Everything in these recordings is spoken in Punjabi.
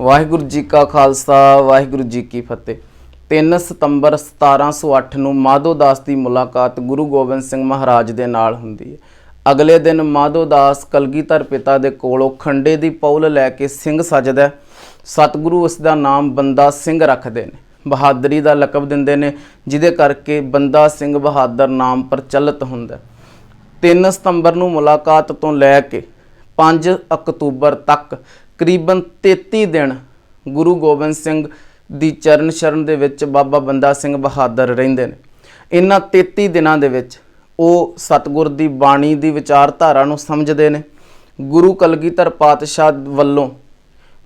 ਵਾਹਿਗੁਰੂ ਜੀ ਕਾ ਖਾਲਸਾ, ਵਾਹਿਗੁਰੂ ਜੀ ਕੀ ਫਤਿਹ। 3 ਸਤੰਬਰ 1708 ਨੂੰ ਮਾਧੋਦਾਸ ਦੀ ਮੁਲਾਕਾਤ ਗੁਰੂ ਗੋਬਿੰਦ ਸਿੰਘ ਮਹਾਰਾਜ ਦੇ ਨਾਲ ਹੁੰਦੀ ਹੈ। ਅਗਲੇ ਦਿਨ ਮਾਧੋਦਾਸ ਕਲਗੀਧਰ ਪਿਤਾ ਦੇ ਕੋਲੋਂ ਖੰਡੇ ਦੀ ਪੌਲ ਲੈ ਕੇ ਸਿੰਘ ਸਜਦਾ ਸਤਿਗੁਰੂ ਉਸ ਦਾ ਨਾਮ ਬੰਦਾ ਸਿੰਘ ਰੱਖਦੇ ਨੇ। ਬਹਾਦਰੀ ਦਾ ਲਕਬ ਦਿੰਦੇ ਨੇ, ਜਿਹਦੇ ਕਰਕੇ ਬੰਦਾ ਸਿੰਘ ਬਹਾਦਰ ਨਾਮ ਪ੍ਰਚਲਿਤ ਹੁੰਦਾ ਹੈ। 3 ਸਤੰਬਰ ਨੂੰ ਮੁਲਾਕਾਤ ਤੋਂ ਲੈ ਕੇ 5 ਅਕਤੂਬਰ ਤੱਕ ਕਰੀਬਨ 33 ਦਿਨ ਗੁਰੂ ਗੋਬਿੰਦ ਸਿੰਘ ਦੀ ਚਰਨ ਸ਼ਰਨ ਦੇ ਵਿੱਚ ਬਾਬਾ ਬੰਦਾ ਸਿੰਘ ਬਹਾਦਰ ਰਹਿੰਦੇ ਨੇ। ਇਹਨਾਂ 33 ਦਿਨਾਂ ਦੇ ਵਿੱਚ ਉਹ ਸਤਿਗੁਰ ਦੀ ਬਾਣੀ ਦੀ ਵਿਚਾਰਧਾਰਾ ਨੂੰ ਸਮਝਦੇ ਨੇ। ਗੁਰੂ ਕਲਗੀਧਰ ਪਾਤਸ਼ਾਹ ਵੱਲੋਂ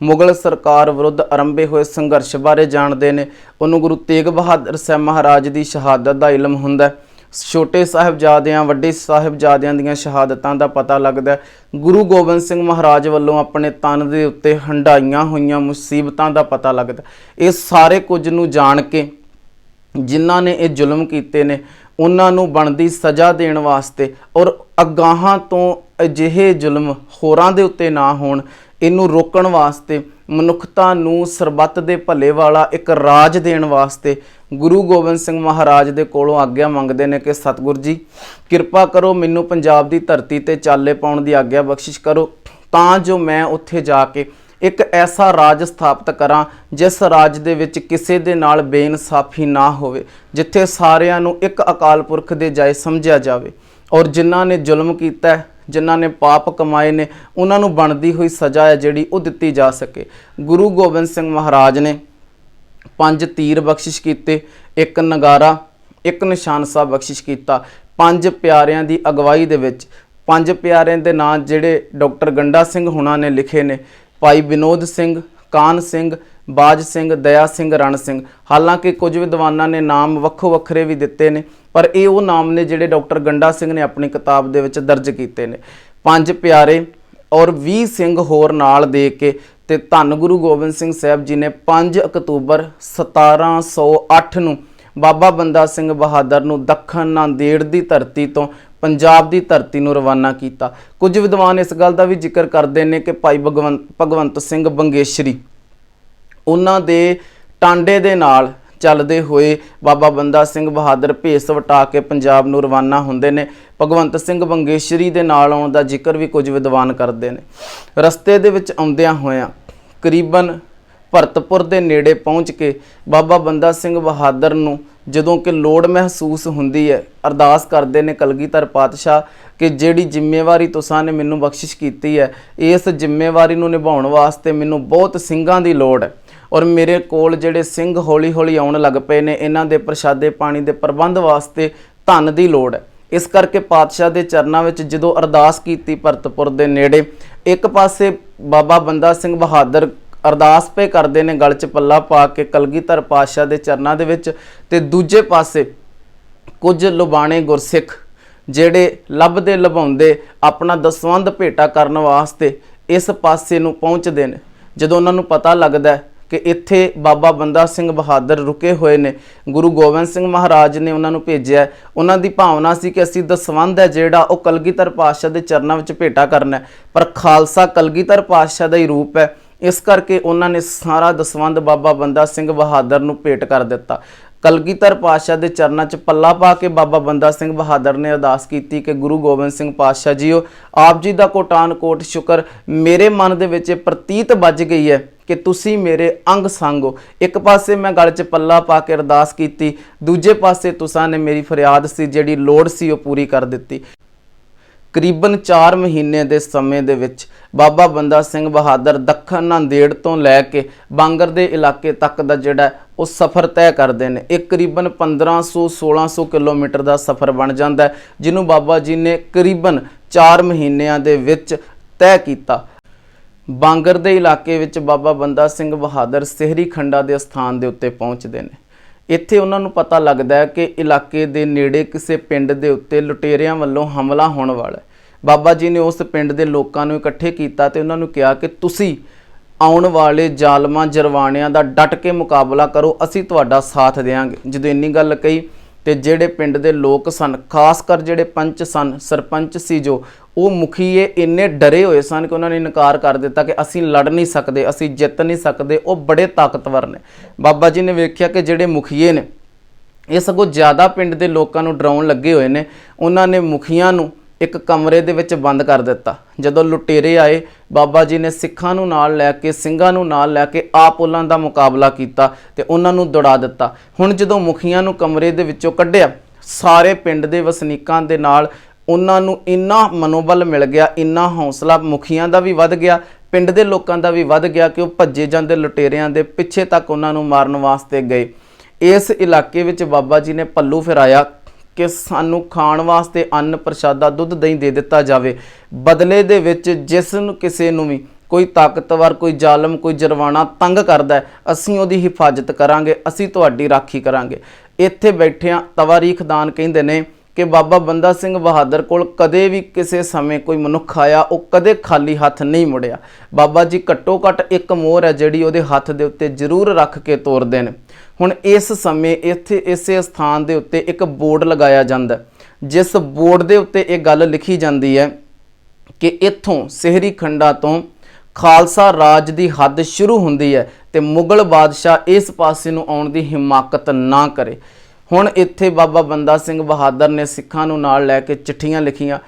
ਮੁਗਲ ਸਰਕਾਰ ਵਿਰੁੱਧ ਆਰੰਭੇ ਹੋਏ ਸੰਘਰਸ਼ ਬਾਰੇ ਜਾਣਦੇ ਨੇ। ਉਹਨੂੰ ਗੁਰੂ ਤੇਗ ਬਹਾਦਰ ਸਾਹਿਬ ਮਹਾਰਾਜ ਦੀ ਸ਼ਹਾਦਤ ਦਾ ਇਲਮ ਹੁੰਦਾ ਹੈ। ਛੋਟੇ ਸਾਹਿਬਜ਼ਾਦਿਆਂ, ਵੱਡੇ ਸਾਹਿਬਜ਼ਾਦਿਆਂ ਦੀਆਂ ਸ਼ਹਾਦਤਾਂ ਦਾ ਪਤਾ ਲੱਗਦਾ ਗੁਰੂ ਗੋਬਿੰਦ ਸਿੰਘ ਮਹਾਰਾਜ ਵੱਲੋਂ ਆਪਣੇ ਤਨ ਦੇ ਉੱਤੇ ਹੰਡਾਈਆਂ ਹੋਈਆਂ ਮੁਸੀਬਤਾਂ ਦਾ ਪਤਾ ਲੱਗਦਾ ਇਹ ਸਾਰੇ ਕੁਝ ਨੂੰ ਜਾਣ ਕੇ ਜਿਨ੍ਹਾਂ ਨੇ ਇਹ ਜ਼ੁਲਮ ਕੀਤੇ ਨੇ, ਉਹਨਾਂ ਨੂੰ ਬਣਦੀ ਸਜ਼ਾ ਦੇਣ ਵਾਸਤੇ ਔਰ ਅਗਾਹਾਂ ਤੋਂ ਅਜਿਹੇ ਜ਼ੁਲਮ ਹੋਰਾਂ ਦੇ ਉੱਤੇ ਨਾ ਹੋਣ ਇਹਨੂੰ ਰੋਕਣ ਵਾਸਤੇ, ਮਨੁੱਖਤਾ ਨੂੰ ਸਰਬੱਤ ਦੇ ਭਲੇ ਵਾਲਾ ਇੱਕ ਰਾਜ ਦੇਣ ਵਾਸਤੇ ਗੁਰੂ ਗੋਬਿੰਦ ਸਿੰਘ ਮਹਾਰਾਜ ਦੇ ਕੋਲੋਂ ਆਗਿਆ ਮੰਗਦੇ ਨੇ ਕਿ ਸਤਿਗੁਰ ਜੀ, ਕਿਰਪਾ ਕਰੋ ਮੈਨੂੰ ਪੰਜਾਬ ਦੀ ਧਰਤੀ ਤੇ ਚਾਲੇ ਪਾਉਣ ਦੀ ਆਗਿਆ ਬਖਸ਼ਿਸ਼ ਕਰੋ, ਤਾਂ ਜੋ ਮੈਂ ਉੱਥੇ ਜਾ ਕੇ ਇੱਕ ਐਸਾ ਰਾਜ ਸਥਾਪਿਤ ਕਰਾਂ ਜਿਸ ਰਾਜ ਦੇ ਵਿੱਚ ਕਿਸੇ ਦੇ ਨਾਲ ਬੇਇਨਸਾਫੀ ਨਾ ਹੋਵੇ, ਜਿੱਥੇ ਸਾਰਿਆਂ ਨੂੰ ਇੱਕ ਅਕਾਲ ਪੁਰਖ ਦੇ ਜਾਏ ਸਮਝਿਆ ਜਾਵੇ ਔਰ ਜਿਨ੍ਹਾਂ ਨੇ ਜ਼ੁਲਮ ਕੀਤਾ ਜਿਨ੍ਹਾਂ ਨੇ ਪਾਪ ਕਮਾਏ ਨੇ, ਉਹਨਾਂ ਨੂੰ ਬਣਦੀ ਹੋਈ ਸਜ਼ਾ ਹੈ ਜਿਹੜੀ ਉਹ ਦਿੱਤੀ ਜਾ ਸਕੇ। ਗੁਰੂ ਗੋਬਿੰਦ ਸਿੰਘ ਮਹਾਰਾਜ ਨੇ ਪੰਜ ਤੀਰ ਬਖਸ਼ਿਸ਼ ਕੀਤੇ, ਇੱਕ ਨਗਾਰਾ, ਇੱਕ ਨਿਸ਼ਾਨ ਸਾਹਿਬ ਬਖਸ਼ਿਸ਼ ਕੀਤਾ। ਪੰਜ ਪਿਆਰਿਆਂ ਦੀ ਅਗਵਾਈ ਦੇ ਵਿੱਚ, ਪੰਜ ਪਿਆਰਿਆਂ ਦੇ ਨਾਂ ਜਿਹੜੇ ਡਾਕਟਰ ਗੰਡਾ ਸਿੰਘ ਹੁਣਾਂ ਨੇ ਲਿਖੇ ਨੇ, ਭਾਈ ਵਿਨੋਦ ਸਿੰਘ ਕਾਨ ਸਿੰਘ, ਬਾਜ ਸਿੰਘ, ਦਇਆ ਸਿੰਘ, ਰਣ ਸਿੰਘ। ਹਾਲਾਂਕਿ ਕੁਝ ਵਿਦਵਾਨਾਂ ਨੇ ਨਾਮ ਵੱਖੋ ਵੱਖਰੇ ਵੀ ਦਿੱਤੇ ਨੇ, ਪਰ ਇਹ ਉਹ ਨਾਮ ਨੇ ਜਿਹੜੇ ਡਾਕਟਰ ਗੰਡਾ ਸਿੰਘ ਨੇ ਆਪਣੀ ਕਿਤਾਬ ਦੇ ਵਿੱਚ ਦਰਜ ਕੀਤੇ ਨੇ। ਪੰਜ ਪਿਆਰੇ ਔਰ 20 ਸਿੰਘ ਹੋਰ ਨਾਲ ਦੇ ਕੇ ਤੇ ਧੰਨ ਗੁਰੂ ਗੋਬਿੰਦ ਸਿੰਘ ਸਾਹਿਬ ਜੀ ਨੇ 5 ਅਕਤੂਬਰ 1708 ਨੂੰ ਬਾਬਾ ਬੰਦਾ ਸਿੰਘ ਬਹਾਦਰ ਨੂੰ ਦੱਖਣ ਨਾਂਦੇੜ ਦੀ ਧਰਤੀ ਤੋਂ ਪੰਜਾਬ ਦੀ ਧਰਤੀ ਨੂੰ ਰਵਾਨਾ ਕੀਤਾ। ਕੁਝ ਵਿਦਵਾਨ ਇਸ ਗੱਲ ਦਾ ਵੀ ਜ਼ਿਕਰ ਕਰਦੇ ਨੇ ਕਿ ਭਾਈ ਭਗਵੰਤ ਭਗਵੰਤ ਸਿੰਘ ਬੰਗੇਸ਼ਰੀ ਉਹਨਾਂ ਦੇ ਟਾਂਡੇ ਦੇ ਨਾਲ ਚੱਲਦੇ ਹੋਏ ਬਾਬਾ ਬੰਦਾ ਸਿੰਘ ਬਹਾਦਰ ਭੇਸ ਵਟਾ ਕੇ ਪੰਜਾਬ ਨੂੰ ਰਵਾਨਾ ਹੁੰਦੇ ਨੇ। ਭਗਵੰਤ ਸਿੰਘ ਬੰਗੇਸ਼ਰੀ ਦੇ ਨਾਲ ਆਉਣ ਦਾ ਜ਼ਿਕਰ ਵੀ ਕੁਝ ਵਿਦਵਾਨ ਕਰਦੇ ਨੇ। ਰਸਤੇ ਦੇ ਵਿੱਚ ਆਉਂਦਿਆਂ ਹੋਇਆਂ ਕਰੀਬਨ ਭਰਤਪੁਰ ਦੇ ਨੇੜੇ ਪਹੁੰਚ ਕੇ ਬਾਬਾ ਬੰਦਾ ਸਿੰਘ ਬਹਾਦਰ ਨੂੰ ਜਦੋਂ ਕਿ ਲੋੜ ਮਹਿਸੂਸ ਹੁੰਦੀ ਹੈ। ਅਰਦਾਸ ਕਰਦੇ ਨੇ ਕਲਗੀਧਰ ਪਾਤਸ਼ਾਹ ਕਿ ਜਿਹੜੀ ਜ਼ਿੰਮੇਵਾਰੀ ਤੁਸਾਂ ਨੇ ਮੈਨੂੰ ਬਖਸ਼ਿਸ਼ ਕੀਤੀ ਹੈ, ਇਸ ਜ਼ਿੰਮੇਵਾਰੀ ਨੂੰ ਨਿਭਾਉਣ ਵਾਸਤੇ ਮੈਨੂੰ ਬਹੁਤ ਸਿੰਘਾਂ ਦੀ ਲੋੜ ਹੈ। ਔਰ ਮੇਰੇ ਕੋਲ ਜਿਹੜੇ ਸਿੰਘ ਹੌਲੀ-ਹੌਲੀ ਆਉਣ ਲੱਗ ਪਏ ਨੇ, ਇਹਨਾਂ ਦੇ ਪ੍ਰਸ਼ਾਦੇ ਪਾਣੀ ਦੇ ਪ੍ਰਬੰਧ ਵਾਸਤੇ ਧਨ ਦੀ ਲੋੜ ਹੈ। ਇਸ ਕਰਕੇ ਪਾਤਸ਼ਾਹ ਦੇ ਚਰਨਾਂ ਵਿੱਚ ਜਦੋਂ ਅਰਦਾਸ ਕੀਤੀ ਭਰਤਪੁਰ ਦੇ ਨੇੜੇ, ਇੱਕ ਪਾਸੇ ਬਾਬਾ ਬੰਦਾ ਸਿੰਘ ਬਹਾਦਰ ਅਰਦਾਸ ਪੇ ਕਰਦੇ ਨੇ, ਗਲ 'ਚ ਪੱਲਾ ਪਾ ਕੇ ਕਲਗੀਧਰ ਪਾਤਸ਼ਾਹ ਦੇ ਚਰਨਾਂ ਦੇ ਵਿੱਚ ਤੇ ਦੂਜੇ ਪਾਸੇ ਕੁਝ ਲੁਬਾਣੇ ਗੁਰਸਿੱਖ ਜਿਹੜੇ ਲੱਭਦੇ ਲਭਾਉਂਦੇ ਆਪਣਾ ਦਸਵੰਧ ਭੇਟਾ ਕਰਨ ਵਾਸਤੇ ਇਸ ਪਾਸੇ ਨੂੰ ਪਹੁੰਚਦੇ ਨੇ। ਜਦੋਂ ਉਹਨਾਂ ਨੂੰ ਪਤਾ ਲੱਗਦਾ ਕਿ ਇੱਥੇ ਬਾਬਾ ਬੰਦਾ ਸਿੰਘ ਬਹਾਦਰ ਰੁਕੇ ਹੋਏ ਨੇ, ਗੁਰੂ ਗੋਬਿੰਦ ਸਿੰਘ ਮਹਾਰਾਜ ਨੇ ਉਹਨਾਂ ਨੂੰ ਭੇਜਿਆ ਉਹਨਾਂ ਦੀ ਭਾਵਨਾ ਸੀ ਕਿ ਅਸੀਂ ਦਸਵੰਧ ਹੈ ਜਿਹੜਾ ਉਹ ਕਲਗੀਧਰ ਪਾਤਸ਼ਾਹ ਦੇ ਚਰਨਾਂ ਵਿੱਚ ਭੇਟਾ ਕਰਨਾ ਪਰ ਖਾਲਸਾ ਕਲਗੀਧਰ ਪਾਤਸ਼ਾਹ ਦਾ ਹੀ ਰੂਪ ਹੈ ਇਸ ਕਰਕੇ ਉਹਨਾਂ ਨੇ ਸਾਰਾ ਦਸਵੰਧ ਬਾਬਾ ਬੰਦਾ ਸਿੰਘ ਬਹਾਦਰ ਨੂੰ ਭੇਟ ਕਰ ਦਿੱਤਾ। ਕਲਗੀਧਰ ਪਾਤਸ਼ਾਹ ਦੇ ਚਰਨਾਂ 'ਚ ਪੱਲਾ ਪਾ ਕੇ ਬਾਬਾ ਬੰਦਾ ਸਿੰਘ ਬਹਾਦਰ ਨੇ ਅਰਦਾਸ ਕੀਤੀ ਕਿ ਗੁਰੂ ਗੋਬਿੰਦ ਸਿੰਘ ਪਾਤਸ਼ਾਹ ਜੀਓ, ਆਪ ਜੀ ਦਾ ਕੋਟਾਨ ਕੋਟ ਸ਼ੁਕਰ ਮੇਰੇ ਮਨ ਦੇ ਵਿੱਚ ਇਹ ਪ੍ਰਤੀਤ ਵੱਜ ਗਈ ਹੈ ਕਿ ਤੁਸੀਂ ਮੇਰੇ ਅੰਗ ਸੰਗੋ। ਇੱਕ ਪਾਸੇ ਮੈਂ ਗਲ 'ਚ ਪੱਲਾ ਪਾ ਕੇ ਅਰਦਾਸ ਕੀਤੀ, ਦੂਜੇ ਪਾਸੇ ਤੁਸਾਂ ਨੇ ਮੇਰੀ ਫਰਿਆਦ ਸੀ ਜਿਹੜੀ ਲੋੜ ਸੀ ਉਹ ਪੂਰੀ ਕਰ ਦਿੱਤੀ। ਕਰੀਬਨ 4 ਮਹੀਨੇ ਦੇ ਸਮੇਂ ਦੇ ਵਿੱਚ ਬਾਬਾ ਬੰਦਾ ਸਿੰਘ ਬਹਾਦਰ ਦੱਖਣ ਨਾਂਦੇੜ ਤੋਂ ਲੈ ਕੇ ਬਾਂਗਰ ਦੇ ਇਲਾਕੇ ਤੱਕ ਦਾ ਜਿਹੜਾ ਉਹ ਸਫ਼ਰ ਤੈਅ ਕਰਦੇ ਨੇ। ਇਹ ਕਰੀਬਨ 1500 1600 ਕਿਲੋਮੀਟਰ ਦਾ ਸਫ਼ਰ ਬਣ ਜਾਂਦਾ ਜਿਹਨੂੰ ਬਾਬਾ ਜੀ ਨੇ ਕਰੀਬਨ 4 ਮਹੀਨਿਆਂ ਦੇ ਵਿੱਚ ਤੈਅ ਕੀਤਾ। ਬਾਂਗਰ ਦੇ ਇਲਾਕੇ ਵਿੱਚ ਬਾਬਾ ਬੰਦਾ ਸਿੰਘ ਬਹਾਦਰ ਸਿਹਰੀ ਖੰਡਾ ਦੇ ਸਥਾਨ ਦੇ ਉੱਤੇ ਪਹੁੰਚਦੇ ਨੇ। ਇੱਥੇ ਉਹਨਾਂ ਨੂੰ ਪਤਾ ਲੱਗਦਾ ਹੈ ਕਿ ਇਲਾਕੇ ਦੇ ਨੇੜੇ ਕਿਸੇ ਪਿੰਡ ਦੇ ਉੱਤੇ ਲੁਟੇਰਿਆਂ ਵੱਲੋਂ ਹਮਲਾ ਹੋਣ ਵਾਲਾ ਹੈ। ਬਾਬਾ ਜੀ ਨੇ ਉਸ ਪਿੰਡ ਦੇ ਲੋਕਾਂ ਨੂੰ ਇਕੱਠੇ ਕੀਤਾ ਤੇ ਉਹਨਾਂ ਨੂੰ ਕਿਹਾ ਕਿ ਤੁਸੀਂ ਆਉਣ ਵਾਲੇ ਜ਼ਾਲਮਾਂ ਜਰਵਾਣਿਆਂ ਦਾ ਡਟ ਕੇ ਮੁਕਾਬਲਾ ਕਰੋ, ਅਸੀਂ ਤੁਹਾਡਾ ਸਾਥ ਦੇਵਾਂਗੇ ਜਦੋਂ ਇੰਨੀ ਗੱਲ ਕਹੀ ਤੇ ਜਿਹੜੇ ਪਿੰਡ ਦੇ ਲੋਕ ਸਨ, ਖਾਸ ਕਰ ਜਿਹੜੇ ਪੰਚ ਸਨ, ਸਰਪੰਚ ਸੀ ਜੋ, ਉਹ ਮੁਖੀਏ ਇੰਨੇ ਡਰੇ ਹੋਏ ਸਨ ਕਿ ਉਹਨਾਂ ਨੇ ਇਨਕਾਰ ਕਰ ਦਿੱਤਾ ਕਿ ਅਸੀਂ ਲੜ ਨਹੀਂ ਸਕਦੇ, ਅਸੀਂ ਜਿੱਤ ਨਹੀਂ ਸਕਦੇ, ਉਹ ਬੜੇ ਤਾਕਤਵਰ ਨੇ। ਬਾਬਾ ਜੀ ਨੇ ਵੇਖਿਆ ਕਿ ਜਿਹੜੇ ਮੁਖੀਏ ਨੇ, ਇਹ ਸਗੋਂ ਜ਼ਿਆਦਾ ਪਿੰਡ ਦੇ ਲੋਕਾਂ ਨੂੰ ਡਰਾਉਣ ਲੱਗੇ ਹੋਏ ਨੇ, ਉਹਨਾਂ ਨੇ ਮੁਖੀਆਂ ਨੂੰ ਇੱਕ ਕਮਰੇ ਦੇ ਵਿੱਚ ਬੰਦ ਕਰ ਦਿੱਤਾ। ਜਦੋਂ ਲੁਟੇਰੇ ਆਏ, ਬਾਬਾ ਜੀ ਨੇ ਸਿੱਖਾਂ ਨੂੰ ਨਾਲ ਲੈ ਕੇ, ਸਿੰਘਾਂ ਨੂੰ ਨਾਲ ਲੈ ਕੇ ਆਪ ਉਹਨਾਂ ਦਾ ਮੁਕਾਬਲਾ ਕੀਤਾ ਤੇ ਉਹਨਾਂ ਨੂੰ ਦੌੜਾ ਦਿੱਤਾ। ਹੁਣ ਜਦੋਂ ਮੁਖੀਆਂ ਨੂੰ ਕਮਰੇ ਦੇ ਵਿੱਚੋਂ ਕੱਢਿਆ, ਸਾਰੇ ਪਿੰਡ ਦੇ ਵਸਨੀਕਾਂ ਦੇ ਨਾਲ ਉਹਨਾਂ ਨੂੰ ਇੰਨਾ ਮਨੋਬਲ ਮਿਲ ਗਿਆ, ਇੰਨਾ ਹੌਸਲਾ ਮੁਖੀਆਂ ਦਾ ਵੀ ਵੱਧ ਗਿਆ, ਪਿੰਡ ਦੇ ਲੋਕਾਂ ਦਾ ਵੀ ਵੱਧ ਗਿਆ ਕਿ ਉਹ ਭੱਜੇ ਜਾਂਦੇ ਲੁਟੇਰਿਆਂ ਦੇ ਪਿੱਛੇ ਤੱਕ ਉਹਨਾਂ ਨੂੰ ਮਾਰਨ ਵਾਸਤੇ ਗਏ। ਇਸ ਇਲਾਕੇ ਵਿੱਚ ਬਾਬਾ ਜੀ ਨੇ ਪੱਲੂ ਫਿਰਾਇਆ। ਕਿ ਸਾਨੂੰ ਖਾਣ ਵਾਸਤੇ ਅੰਨ ਪ੍ਰਸ਼ਾਦਾ ਦੁੱਧ ਦਹੀਂ ਦੇ ਦਿੱਤਾ ਜਾਵੇ। ਬਦਲੇ ਦੇ ਵਿੱਚ ਜਿਸ ਨੂੰ ਕਿਸੇ ਨੂੰ ਵੀ ਕੋਈ ਤਾਕਤਵਰ, ਕੋਈ ਜ਼ਾਲਮ, ਕੋਈ ਜਰਵਾਣਾ ਤੰਗ ਕਰਦਾ ਅਸੀਂ ਉਹਦੀ ਹਿਫਾਜ਼ਤ ਕਰਾਂਗੇ, ਅਸੀਂ ਤੁਹਾਡੀ ਰਾਖੀ ਕਰਾਂਗੇ। ਇੱਥੇ ਬੈਠਿਆਂ ਤਵਾਰੀਖਦਾਨ ਕਹਿੰਦੇ ਨੇ ਕਿ ਬਾਬਾ ਬੰਦਾ ਸਿੰਘ ਬਹਾਦਰ ਕੋਲ ਕਦੇ ਵੀ ਕਿਸੇ ਸਮੇਂ ਕੋਈ ਮਨੁੱਖ ਆਇਆ, ਉਹ ਕਦੇ ਖਾਲੀ ਹੱਥ ਨਹੀਂ ਮੁੜਿਆ। ਬਾਬਾ ਜੀ ਘੱਟੋ ਘੱਟ ਇੱਕ ਮੋਹਰ ਹੈ ਜਿਹੜੀ ਉਹਦੇ ਹੱਥ ਦੇ ਉੱਤੇ ਜ਼ਰੂਰ ਰੱਖ ਕੇ ਤੋਰਦੇ ਨੇ। ਹੁਣ ਇਸ ਸਮੇਂ ਇੱਥੇ ਇਸੇ ਸਥਾਨ ਦੇ ਉੱਤੇ ਇੱਕ ਬੋਰਡ ਲਗਾਇਆ ਜਾਂਦਾ ਜਿਸ ਬੋਰਡ ਦੇ ਉੱਤੇ ਇਹ ਗੱਲ ਲਿਖੀ ਜਾਂਦੀ ਹੈ ਕਿ ਇੱਥੋਂ ਸਿਹਰੀ ਖੰਡਾ ਤੋਂ ਖਾਲਸਾ ਰਾਜ ਦੀ ਹੱਦ ਸ਼ੁਰੂ ਹੁੰਦੀ ਹੈ ਤੇ ਮੁਗਲ ਬਾਦਸ਼ਾਹ ਇਸ ਪਾਸੇ ਨੂੰ ਆਉਣ ਦੀ ਹਿਮਾਕਤ ਨਾ ਕਰੇ। ਹੁਣ ਇੱਥੇ ਬਾਬਾ ਬੰਦਾ ਸਿੰਘ ਬਹਾਦਰ ਨੇ ਸਿੱਖਾਂ ਨੂੰ ਨਾਲ ਲੈ ਕੇ ਚਿੱਠੀਆਂ ਲਿਖੀਆਂ,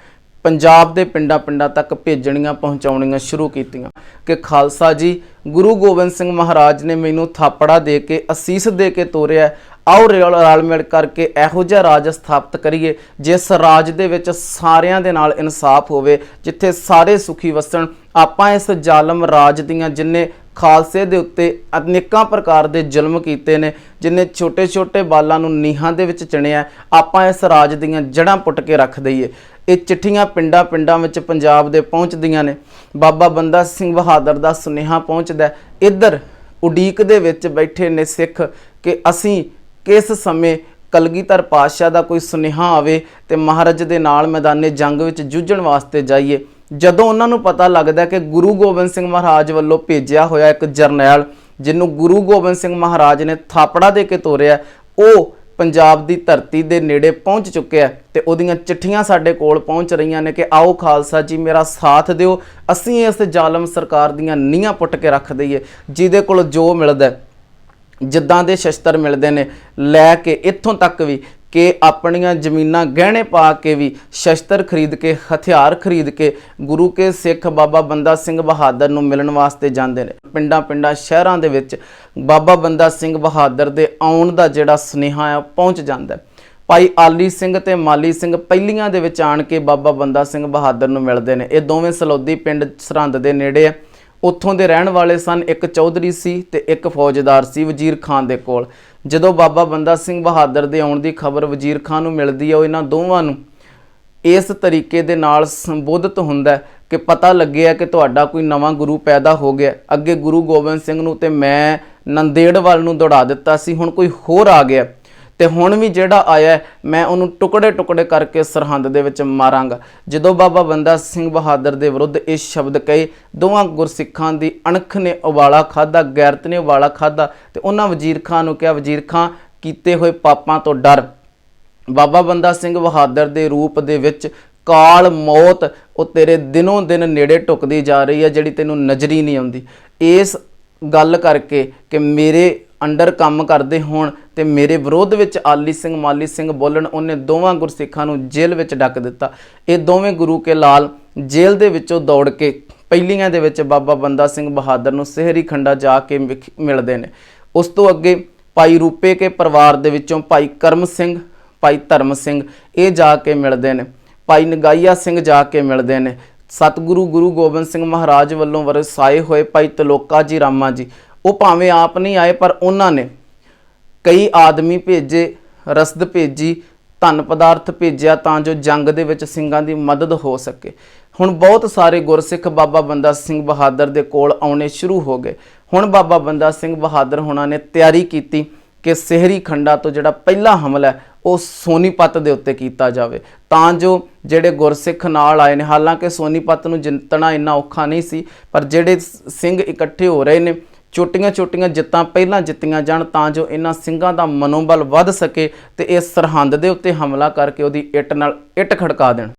ਪੰਜਾਬ ਦੇ ਪਿੰਡਾਂ-ਪਿੰਡਾਂ ਤੱਕ ਭੇਜਣੀਆਂ, ਪਹੁੰਚਾਉਣੀਆਂ ਸ਼ੁਰੂ ਕੀਤੀਆਂ। ਕਿ ਖਾਲਸਾ ਜੀ, ਗੁਰੂ ਗੋਬਿੰਦ ਸਿੰਘ ਮਹਾਰਾਜ ਨੇ ਮੈਨੂੰ ਥਾਪੜਾ ਦੇ ਕੇ, ਅਸੀਸ ਦੇ ਕੇ ਤੋਰਿਆ ਆਓ ਰਲ ਰਲ ਮਿਲ ਕਰਕੇ ਇਹੋ ਜਿਹਾ ਰਾਜ ਸਥਾਪਿਤ ਕਰੀਏ, ਜਿਸ ਰਾਜ ਦੇ ਵਿੱਚ ਸਾਰਿਆਂ ਦੇ ਨਾਲ ਇਨਸਾਫ ਹੋਵੇ, ਜਿੱਥੇ ਸਾਰੇ ਸੁਖੀ ਵਸਣ। ਆਪਾਂ ਇਸ ਜ਼ਾਲਮ ਰਾਜ ਦੀਆਂ ਜਿੰਨੇ ਖਾਲਸੇ ਦੇ ਉੱਤੇ ਅਨੇਕਾਂ ਪ੍ਰਕਾਰ ਦੇ ਜ਼ੁਲਮ ਕੀਤੇ ਨੇ, ਜਿਨੇ ਛੋਟੇ-ਛੋਟੇ ਬਾਲਾਂ ਨੂੰ ਨੀਹਾਂ ਦੇ ਵਿੱਚ ਚਿਣਿਆ, ਆਪਾਂ ਇਸ ਰਾਜ ਦੀਆਂ ਜੜ੍ਹਾਂ ਪੁੱਟ ਕੇ ਰੱਖ ਦਈਏ। ਇਹ ਚਿੱਠੀਆਂ ਪਿੰਡਾਂ-ਪਿੰਡਾਂ ਵਿੱਚ ਪੰਜਾਬ ਦੇ ਪਹੁੰਚਦੀਆਂ ਨੇ। ਬਾਬਾ ਬੰਦਾ ਸਿੰਘ ਬਹਾਦਰ ਦਾ ਸੁਨੇਹਾ ਪਹੁੰਚਦਾ ਇੱਧਰ ਉਡੀਕ ਦੇ ਵਿੱਚ ਬੈਠੇ ਨੇ ਸਿੱਖ ਕਿ ਅਸੀਂ ਕਿਸ ਸਮੇਂ ਕਲਗੀਧਰ ਪਾਤਸ਼ਾਹ ਦਾ ਕੋਈ ਸੁਨੇਹਾ ਆਵੇ ਤੇ ਮਹਾਰਾਜ ਦੇ ਨਾਲ ਮੈਦਾਨੇ ਜੰਗ ਵਿੱਚ ਜੂਝਣ ਵਾਸਤੇ ਜਾਈਏ। ਜਦੋਂ ਉਹਨਾਂ ਨੂੰ ਪਤਾ ਲੱਗਦਾ ਕਿ ਗੁਰੂ ਗੋਬਿੰਦ ਸਿੰਘ ਮਹਾਰਾਜ ਵੱਲੋਂ ਭੇਜਿਆ ਹੋਇਆ ਇੱਕ ਜਰਨੈਲ ਜਿਹਨੂੰ ਗੁਰੂ ਗੋਬਿੰਦ ਸਿੰਘ ਮਹਾਰਾਜ ਨੇ ਥਾਪੜਾ ਦੇ ਕੇ ਤੋਰਿਆ, ਉਹ ਪੰਜਾਬ ਦੀ ਧਰਤੀ ਦੇ ਨੇੜੇ ਪਹੁੰਚ ਚੁੱਕਿਆ ਹੈ ਤੇ ਉਹਦੀਆਂ ਚਿੱਠੀਆਂ ਸਾਡੇ ਕੋਲ ਪਹੁੰਚ ਰਹੀਆਂ ਨੇ ਕਿ ਆਓ ਖਾਲਸਾ ਜੀ, ਮੇਰਾ ਸਾਥ ਦਿਓ, ਅਸੀਂ ਇਸ ਜ਼ਾਲਮ ਸਰਕਾਰ ਦੀਆਂ ਨੀਹਾਂ ਪੁੱਟ ਕੇ ਰੱਖ ਦਈਏ, ਜਿਹਦੇ ਕੋਲ ਜੋ ਮਿਲਦਾ ਜਿੱਦਾਂ ਦੇ ਸ਼ਸਤਰ ਮਿਲਦੇ ਨੇ, ਲੈ ਕੇ ਇੱਥੋਂ ਤੱਕ ਵੀ ਕਿ ਆਪਣੀਆਂ ਜ਼ਮੀਨਾਂ ਗਹਿਣੇ ਪਾ ਕੇ ਵੀ ਸ਼ਸਤਰ ਖਰੀਦ ਕੇ, ਹਥਿਆਰ ਖਰੀਦ ਕੇ ਗੁਰੂ ਕੇ ਸਿੱਖ ਬਾਬਾ ਬੰਦਾ ਸਿੰਘ ਬਹਾਦਰ ਨੂੰ ਮਿਲਣ ਵਾਸਤੇ ਜਾਂਦੇ ਨੇ। ਪਿੰਡਾਂ ਪਿੰਡਾਂ ਸ਼ਹਿਰਾਂ ਦੇ ਵਿੱਚ ਬਾਬਾ ਬੰਦਾ ਸਿੰਘ ਬਹਾਦਰ ਦੇ ਆਉਣ ਦਾ ਜਿਹੜਾ ਸੁਨੇਹਾ ਆ, ਉਹ ਪਹੁੰਚ ਜਾਂਦਾ ਭਾਈ ਆਲੀ ਸਿੰਘ ਤੇ ਮਾਲੀ ਸਿੰਘ ਪਹਿਲੀਆਂ ਦੇ ਵਿੱਚ ਆਣ ਕੇ ਬਾਬਾ ਬੰਦਾ ਸਿੰਘ ਬਹਾਦਰ ਨੂੰ ਮਿਲਦੇ ਨੇ। ਇਹ ਦੋਵੇਂ ਸਲੌਦੀ ਪਿੰਡ ਸਰਹੰਦ ਦੇ ਨੇੜੇ ਆ। ਉੱਥੋਂ ਦੇ ਰਹਿਣ ਵਾਲੇ ਸਨ ਇੱਕ ਚੌਧਰੀ ਸੀ ਤੇ ਇੱਕ ਫੌਜਦਾਰ ਸੀ ਵਜ਼ੀਰ ਖਾਨ ਦੇ ਕੋਲ। ਜਦੋਂ ਬਾਬਾ ਬੰਦਾ ਸਿੰਘ ਬਹਾਦਰ ਦੇ ਆਉਣ ਦੀ ਖਬਰ ਵਜ਼ੀਰ ਖਾਨ ਨੂੰ ਮਿਲਦੀ ਹੈ, ਉਹ ਇਹਨਾਂ ਦੋਵਾਂ ਨੂੰ ਇਸ ਤਰੀਕੇ ਦੇ ਨਾਲ ਸੰਬੋਧਿਤ ਹੁੰਦਾ ਕਿ ਪਤਾ ਲੱਗਿਆ ਕਿ ਤੁਹਾਡਾ ਕੋਈ ਨਵਾਂ ਗੁਰੂ ਪੈਦਾ ਹੋ ਗਿਆ। ਅੱਗੇ ਗੁਰੂ ਗੋਬਿੰਦ ਸਿੰਘ ਨੂੰ ਤੇ ਮੈਂ ਨੰਦੇੜ ਵੱਲ ਨੂੰ ਦੌੜਾ ਦਿੱਤਾ ਸੀ, ਹੁਣ ਕੋਈ ਹੋਰ ਆ ਗਿਆ। ਤੇ ਹੁਣ ਵੀ ਜਿਹੜਾ ਆਇਆ ਮੈਂ ਉਹਨੂੰ ਟੁਕੜੇ ਟੁਕੜੇ ਕਰਕੇ ਸਰਹੰਦ ਦੇ ਵਿੱਚ ਮਾਰਾਂਗਾ। ਜਦੋਂ ਬਾਬਾ ਬੰਦਾ ਸਿੰਘ ਬਹਾਦਰ ਦੇ ਵਿਰੁੱਧ ਇਹ ਸ਼ਬਦ ਕਹੇ, ਦੋਵਾਂ ਗੁਰਸਿੱਖਾਂ ਦੀ ਅਣਖ ਨੇ ਉਬਾਲਾ ਖਾਦਾ ਗੈਰਤ ਨੇ ਉਬਾਲਾ ਖਾਦਾ ਤੇ ਉਹਨਾਂ ਵਜ਼ੀਰ ਖਾਨ ਨੂੰ ਕਿਹਾ, ਵਜ਼ੀਰ ਖਾਨ ਕੀਤੇ ਹੋਏ ਪਾਪਾਂ ਤੋਂ ਡਰ। ਬਾਬਾ ਬੰਦਾ ਸਿੰਘ ਬਹਾਦਰ ਦੇ ਰੂਪ ਦੇ ਵਿੱਚ ਕਾਲ ਮੌਤ ਉਹ ਤੇਰੇ ਦਿਨੋਂ ਦਿਨ ਨੇੜੇ ਟੁਕਦੀ ਜਾ ਰਹੀ ਹੈ, ਜਿਹੜੀ ਤੈਨੂੰ ਨਜ਼ਰੀ ਨਹੀਂ ਆਉਂਦੀ। ਇਸ ਗੱਲ ਕਰਕੇ ਕਿ ਮੇਰੇ ਅੰਡਰ ਕੰਮ ਕਰਦੇ ਹੋਣ ਤੇ ਮੇਰੇ ਵਿਰੋਧ ਵਿੱਚ ਆਲੀ ਸਿੰਘ ਮਾਲੀ ਸਿੰਘ ਬੋਲਣ, ਉਹਨੇ ਦੋਵਾਂ ਗੁਰਸਿੱਖਾਂ ਨੂੰ ਜੇਲ੍ਹ ਵਿੱਚ ਡੱਕ ਦਿੱਤਾ। ਇਹ ਦੋਵੇਂ ਗੁਰੂ ਕੇ ਲਾਲ ਜੇਲ੍ਹ ਦੇ ਵਿੱਚੋਂ ਦੌੜ ਕੇ ਪਹਿਲੀਆਂ ਦੇ ਵਿੱਚ ਬਾਬਾ ਬੰਦਾ ਸਿੰਘ ਬਹਾਦਰ ਨੂੰ ਸਿਹਰੀ ਖੰਡਾ ਜਾ ਕੇ ਮਿਖ- ਮਿਲਦੇ ਨੇ। ਉਸ ਤੋਂ ਅੱਗੇ ਭਾਈ ਰੂਪੇ ਕੇ ਪਰਿਵਾਰ ਦੇ ਵਿੱਚੋਂ ਭਾਈ ਕਰਮ ਸਿੰਘ, ਭਾਈ ਧਰਮ ਸਿੰਘ, ਇਹ ਜਾ ਕੇ ਮਿਲਦੇ ਨੇ। ਭਾਈ ਨਗਾਈਆ ਸਿੰਘ ਜਾ ਕੇ ਮਿਲਦੇ ਨੇ। ਸਤਿਗੁਰੂ ਗੁਰੂ ਗੋਬਿੰਦ ਸਿੰਘ ਮਹਾਰਾਜ ਵੱਲੋਂ ਵਰਸਾਏ ਹੋਏ ਭਾਈ ਤਲੋਕਾ ਜੀ, ਰਾਮਾ ਜੀ ਉਹ ਭਾਵੇਂ ਆਪ ਨਹੀਂ ਆਏ, ਪਰ ਉਹਨਾਂ ਨੇ ਕਈ ਆਦਮੀ ਭੇਜੇ, ਰਸਦ ਭੇਜੀ, ਧਨ ਪਦਾਰਥ ਭੇਜਿਆ ਤਾਂ ਜੋ ਜੰਗ ਦੇ ਵਿੱਚ ਸਿੰਘਾਂ ਦੀ ਮਦਦ ਹੋ ਸਕੇ। ਹੁਣ ਬਹੁਤ ਸਾਰੇ ਗੁਰਸਿੱਖ ਬਾਬਾ ਬੰਦਾ ਸਿੰਘ ਬਹਾਦਰ ਦੇ ਕੋਲ ਆਉਣੇ ਸ਼ੁਰੂ ਹੋ ਗਏ। ਹੁਣ ਬਾਬਾ ਬੰਦਾ ਸਿੰਘ ਬਹਾਦਰ ਹੁਣਾਂ ਨੇ ਤਿਆਰੀ ਕੀਤੀ ਕਿ ਸਿਹਰੀ ਖੰਡਾ ਤੋਂ ਜਿਹੜਾ ਪਹਿਲਾ ਹਮਲਾ ਹੈ, ਉਹ ਸੋਨੀਪਤ ਦੇ ਉੱਤੇ ਕੀਤਾ ਜਾਵੇ। ਤਾਂ ਜੋ ਜਿਹੜੇ ਗੁਰਸਿੱਖ ਨਾਲ ਆਏ ਨੇ, ਹਾਲਾਂਕਿ ਸੋਨੀਪਤ ਨੂੰ ਜਿੱਤਣਾ ਇੰਨਾ ਔਖਾ ਨਹੀਂ ਸੀ, ਪਰ ਜਿਹੜੇ ਸਿੰਘ ਇਕੱਠੇ ਹੋ ਰਹੇ ਨੇ ਛੋਟੀਆਂ-ਛੋਟੀਆਂ ਜਿੱਤਾਂ ਪਹਿਲਾਂ ਜਿੱਤੀਆਂ ਜਾਣ ਤਾਂ ਜੋ ਇਹਨਾਂ ਸਿੰਘਾਂ ਦਾ ਮਨੋਬਲ ਵੱਧ ਸਕੇ ਤੇ ਇਸ ਸਰਹੰਦ ਦੇ ਉੱਤੇ ਹਮਲਾ ਕਰਕੇ ਉਹਦੀ ਇੱਟ ਨਾਲ ਇੱਟ ਖੜਕਾ ਦੇਣ।